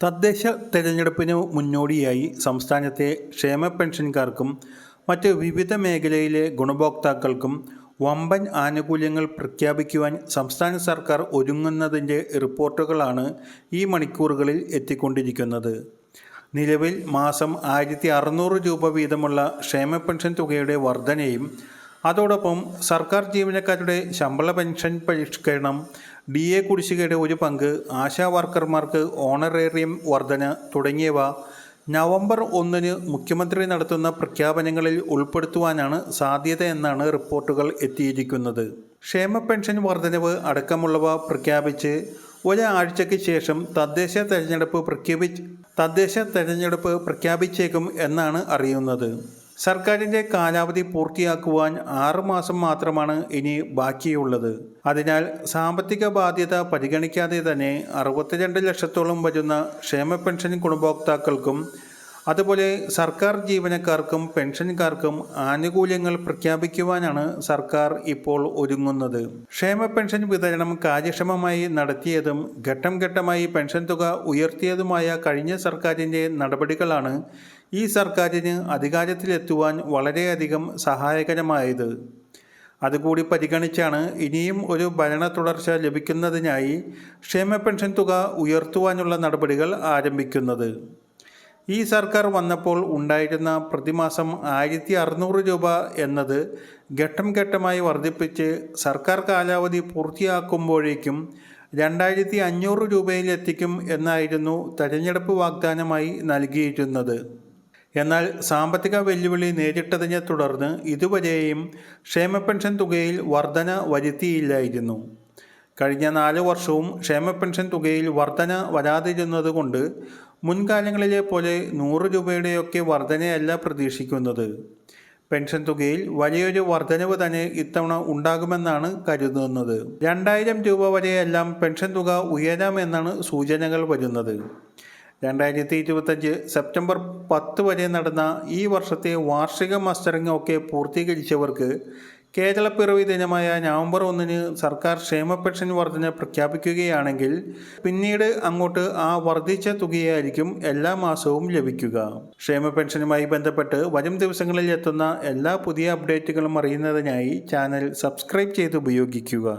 തദ്ദേശ തെരഞ്ഞെടുപ്പിന് മുന്നോടിയായി സംസ്ഥാനത്തെ ക്ഷേമ പെൻഷൻകാർക്കും മറ്റ് വിവിധ മേഖലയിലെ ഗുണഭോക്താക്കൾക്കും വമ്പൻ ആനുകൂല്യങ്ങൾ പ്രഖ്യാപിക്കുവാൻ സംസ്ഥാന സർക്കാർ ഒരുങ്ങുന്നതിന്റെ റിപ്പോർട്ടുകളാണ് ഈ മണിക്കൂറുകളിൽ എത്തിക്കൊണ്ടിരിക്കുന്നത്. നിലവിൽ മാസം ആയിരത്തി അറുന്നൂറ് രൂപ വീതമുള്ള ക്ഷേമ പെൻഷൻ തുകയുടെ വർധനയും അതോടൊപ്പം സർക്കാർ ജീവനക്കാരുടെ ശമ്പള പെൻഷൻ പരിഷ്കരണം ഡി എ കുടിശ്ശികയുടെ ഒരു പങ്ക് ആശാ വർക്കർമാർക്ക് ഓണറേറിയം വർധന തുടങ്ങിയവ നവംബർ ഒന്നിന് മുഖ്യമന്ത്രി നടത്തുന്ന പ്രഖ്യാപനങ്ങളിൽ ഉൾപ്പെടുത്തുവാനാണ് സാധ്യത എന്നാണ് റിപ്പോർട്ടുകൾ എത്തിയിരിക്കുന്നത്. ക്ഷേമ പെൻഷൻ വർധനവ് അടക്കമുള്ളവ പ്രഖ്യാപിച്ച് ഒരാഴ്ചയ്ക്ക് ശേഷം തദ്ദേശ തെരഞ്ഞെടുപ്പ് പ്രഖ്യാപിച്ച് തദ്ദേശ തെരഞ്ഞെടുപ്പ് പ്രഖ്യാപിച്ചേക്കും എന്നാണ് അറിയുന്നത്. സർക്കാരിന്റെ കാലാവധി പൂർത്തിയാക്കുവാൻ ആറുമാസം മാത്രമാണ് ഇനി ബാക്കിയുള്ളത്. അതിനാൽ സാമ്പത്തിക ബാധ്യത പരിഗണിക്കാതെ തന്നെ അറുപത്തിരണ്ട് ലക്ഷത്തോളം വരുന്ന ക്ഷേമ പെൻഷൻ ഗുണഭോക്താക്കൾക്കും അതുപോലെ സർക്കാർ ജീവനക്കാർക്കും പെൻഷൻകാർക്കും ആനുകൂല്യങ്ങൾ പ്രഖ്യാപിക്കുവാനാണ് സർക്കാർ ഇപ്പോൾ ഒരുങ്ങുന്നത്. ക്ഷേമ പെൻഷൻ വിതരണം കാര്യക്ഷമമായി നടത്തിയതും ഘട്ടം ഘട്ടമായി പെൻഷൻ തുക ഉയർത്തിയതുമായ കഴിഞ്ഞ സർക്കാരിന്റെ നടപടികളാണ് ഈ സർക്കാരിന് അധികാരത്തിലെത്തുവാൻ വളരെയധികം സഹായകരമായത്. അതുകൂടി പരിഗണിച്ചാണ് ഇനിയും ഒരു ഭരണ തുടർച്ച ലഭിക്കുന്നതിനായി ക്ഷേമ പെൻഷൻ തുക ഉയർത്തുവാനുള്ള നടപടികൾ ആരംഭിക്കുന്നത്. ഈ സർക്കാർ വന്നപ്പോൾ ഉണ്ടായിരുന്ന പ്രതിമാസം ആയിരത്തി അറുന്നൂറ് രൂപ എന്നത് ഘട്ടം ഘട്ടമായി വർദ്ധിപ്പിച്ച് സർക്കാർ കാലാവധി പൂർത്തിയാക്കുമ്പോഴേക്കും രണ്ടായിരത്തി അഞ്ഞൂറ് രൂപയിലെത്തിക്കും എന്നായിരുന്നു തെരഞ്ഞെടുപ്പ് വാഗ്ദാനമായി നൽകിയിരുന്നത്. എന്നാൽ സാമ്പത്തിക വെല്ലുവിളി നേരിട്ടതിനെ തുടർന്ന് ഇതുവരെയും ക്ഷേമ പെൻഷൻ തുകയിൽ വർധന വരുത്തിയില്ലായിരുന്നു. കഴിഞ്ഞ നാല് വർഷവും ക്ഷേമ പെൻഷൻ തുകയിൽ വർധന വരാതിരുന്നതുകൊണ്ട് മുൻകാലങ്ങളിലെ പോലെ നൂറ് രൂപയുടെയൊക്കെ വർധനയല്ല പ്രതീക്ഷിക്കുന്നത്. പെൻഷൻ തുകയിൽ വലിയൊരു വർധനവ് തന്നെ ഇത്തവണ ഉണ്ടാകുമെന്നാണ് കരുതുന്നത്. രണ്ടായിരം രൂപ വരെയെല്ലാം പെൻഷൻ തുക ഉയരാമെന്നാണ് സൂചനകൾ വരുന്നത്. രണ്ടായിരത്തി ഇരുപത്തഞ്ച് സെപ്റ്റംബർ പത്ത് വരെ നടന്ന ഈ വർഷത്തെ വാർഷിക മസ്റ്ററിംഗ് ഒക്കെ പൂർത്തീകരിച്ചവർക്ക് കേരളപ്പിറവി ദിനമായ നവംബർ ഒന്നിന് സർക്കാർ ക്ഷേമ പെൻഷൻ വർധന പ്രഖ്യാപിക്കുകയാണെങ്കിൽ പിന്നീട് അങ്ങോട്ട് ആ വർദ്ധിച്ച തുകയായിരിക്കും എല്ലാ മാസവും ലഭിക്കുക. ക്ഷേമ പെൻഷനുമായി ബന്ധപ്പെട്ട് വരും ദിവസങ്ങളിൽ എത്തുന്ന എല്ലാ പുതിയ അപ്ഡേറ്റുകളും അറിയുന്നതിനായി ചാനൽ സബ്സ്ക്രൈബ് ചെയ്ത് ഉപയോഗിക്കുക.